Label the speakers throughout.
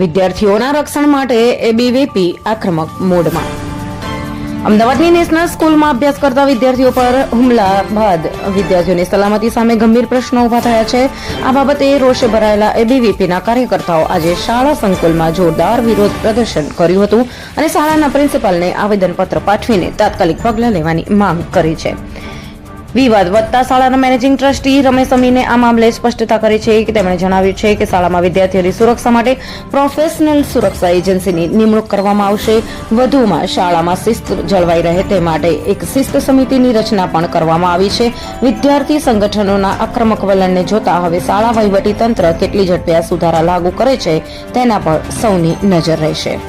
Speaker 1: વિદ્યાર્થીઓના રક્ષણ માટે એબીવીપી આક્રમક મોડમાં. અમદાવાદની નેશનલ સ્કૂલમાં અભ્યાસ કરતા વિદ્યાર્થીઓ પર હુમલા બાદ વિદ્યાર્થીઓની સલામતી સામે ગંભીર પ્રશ્નો ઊભા થયા છે. આ બાબતે રોષે ભરાયેલા એબીવીપીના કાર્યકર્તાઓ આજે શાળા સંકુલમાં જોરદાર વિરોધ પ્રદર્શન કર્યું હતું અને શાળાના પ્રિન્સિપાલને આવેદનપત્ર પાઠવીને તાત્કાલિક પગલાં લેવાની માંગ કરી છે. વિવાદ વધતા શાળાના મેનેજિંગ ટ્રસ્ટી રમેશ અમીને આ મામલે સ્પષ્ટતા કરી છે કે તેમણે જણાવ્યું છે કે શાળામાં વિદ્યાર્થીઓની સુરક્ષા માટે પ્રોફેશનલ સુરક્ષા એજન્સીની નિમણૂક કરવામાં આવશે. વધુમાં શાળામાં શિસ્ત જળવાઈ રહે તે માટે એક શિસ્ત સમિતિની રચના પણ કરવામાં આવી છે. વિદ્યાર્થી સંગઠનોના આક્રમક વલણને જોતા હવે શાળા વહીવટી તંત્ર કેટલી ઝડપે આ સુધારા લાગુ કરે છે તેના પર સૌની નજર રહેશે.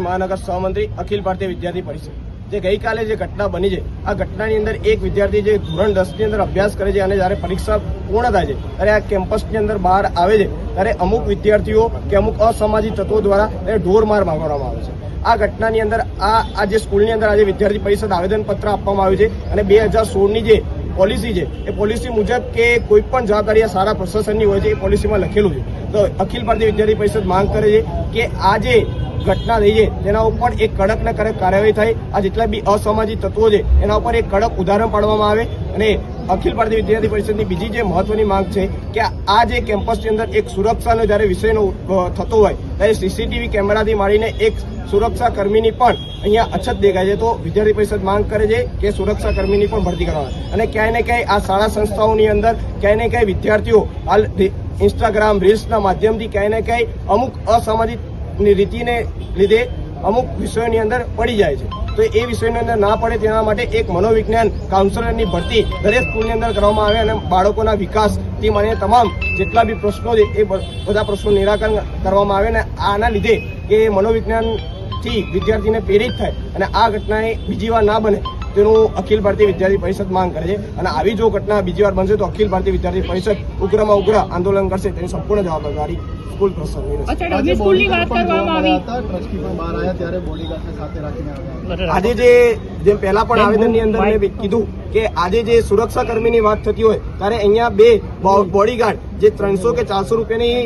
Speaker 2: મહાનગર સહમંત્રી અખિલ ભારતીય વિદ્યાર્થી પરિષદ. જે ગઈકાલે જે ઘટના બની છે, આ ઘટનાની અંદર એક વિદ્યાર્થી જે ધોરણ દસની અંદર અભ્યાસ કરે છે અને જ્યારે પરીક્ષા પૂર્ણ થાય છે, ત્યારે આ કેમ્પસની અંદર બહાર આવે છે, ત્યારે અમુક વિદ્યાર્થીઓ કે અમુક અસામાજિક તત્વો દ્વારા એને ઢોરમાર માંગવામાં આવે છે. આ ઘટનાની અંદર આ આ જે સ્કૂલની અંદર આજે વિદ્યાર્થી પરિષદ આવેદનપત્ર આપવામાં આવ્યું છે અને બે હજાર સોળની જે પોલિસી છે, એ પોલિસી મુજબ કે કોઈ પણ જવાબદારી સારા પ્રશાસનની હોય છે, એ પોલિસીમાં લખેલું છે. તો અખિલ ભારતીય વિદ્યાર્થી પરિષદ માંગ કરે છે કે આ જે ઘટના થઈ છે, તેના ઉપર એક કડક ને કડક કાર્યવાહી થાય. આ જેટલા બી અસામાજિક તત્વો છે, એના ઉપર એક કડક ઉદાહરણ પાડવામાં આવે અને અખિલ ભારતીય વિદ્યાર્થી પરિષદની બીજી જે મહત્વની માંગ છે કે આ જે કેમ્પસની અંદર એક સુરક્ષાનો જ્યારે વિષયનો થતો હોય, ત્યારે સીસીટીવી કેમેરાથી માંડીને એક સુરક્ષા કર્મીની પણ અહીંયા અછત દેખાય છે. તો વિદ્યાર્થી પરિષદ માંગ કરે છે કે સુરક્ષા કર્મીની પણ ભરતી કરવા અને ક્યાંય ને ક્યાંય આ શાળા સંસ્થાઓની અંદર ક્યાંય ને ક્યાંય વિદ્યાર્થીઓ હાલ ઇન્સ્ટાગ્રામ રીલ્સના માધ્યમથી ક્યાંય ને ક્યાંય અમુક અસામાજિક ની રીતિને લીધે અમુક વિષયોની અંદર પડી જાય છે. તો એ વિષયની અંદર ના પડે તેના માટે એક મનોવિજ્ઞાન કાઉન્સેલરની ભરતી દરેક સ્કૂલની અંદર કરવામાં આવે અને બાળકોના વિકાસથી મને તમામ જેટલા બી પ્રશ્નો છે એ બધા પ્રશ્નો નિરાકરણ કરવામાં આવે અને આના લીધે એ મનોવિજ્ઞાનથી વિદ્યાર્થીને પ્રેરિત થાય અને આ ઘટનાએ બીજી વાર ના બને તેનું અખિલ ભારતીય વિદ્યાર્થી પરિષદ માંગ કરે છે અને આવી જો ઘટના બીજી વાર બનશે તો અખિલ ભારતીય વિદ્યાર્થી પરિષદ ઉગ્રમાં ઉગ્ર આંદોલન કરશે તેની સંપૂર્ણ જવાબદારી સ્કૂલ પ્રશાસનની રહેશે.
Speaker 3: અચ્છા ડમી સ્કૂલની વાત કરવામાં આવી.
Speaker 4: ટ્રસ્ટી પણ બહાર આવ્યા ત્યારે બોડીગાર્ડને સાથે રાખીને આવ્યા
Speaker 2: આજે જે જેમ પહેલા પણ આવેદનની અંદર મેં કીધું કે આજે જે સુરક્ષા કર્મીની વાત થતી હોય ત્યારે અહીંયા બે બોડીગાર્ડ જે ત્રણસો કે ચારસો રૂપિયાની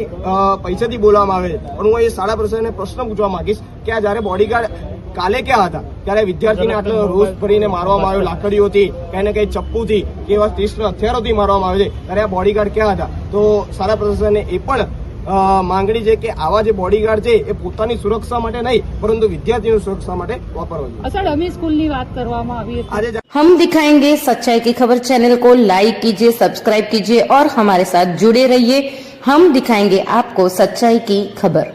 Speaker 2: પૈસાથી બોલવામાં આવે છે. પણ હું એ શાળા પ્રશાસનને પ્રશ્ન પૂછવા માંગીશ કે આ જ્યારે બોડીગાર્ડ કાલે ક્યાં હતા ત્યારે વિદ્યાર્થીને આટલો રોષ ભરીને મારવામાં આવ્યો લાકડીઓથી કઈ ને કઈ ચપ્પુથી કે એવા તીક્ષ્ણ હથિયારોથી મારવામાં આવે છે ત્યારે આ બોડીગાર્ડ ક્યાં હતા તો શાળા પ્રશાસને એ પણ અ, માંગણી છે કે આવા જે બોડીગાર્ડ છે એ પોતાની સુરક્ષા માટે નહીં પરંતુ વિદ્યાર્થીઓની સુરક્ષા માટે વાપરવા જોઈએ
Speaker 3: અચ્છા ડમી સ્કૂલની વાત કરવામાં આવી હતી
Speaker 2: આજે
Speaker 1: हम दिखाएंगे सच्चाई की खबर चैनल को लाइक कीजिए सब्सक्राइब कीजिए और हमारे साथ जुड़े रहिए हम दिखाएंगे आपको सच्चाई की खबर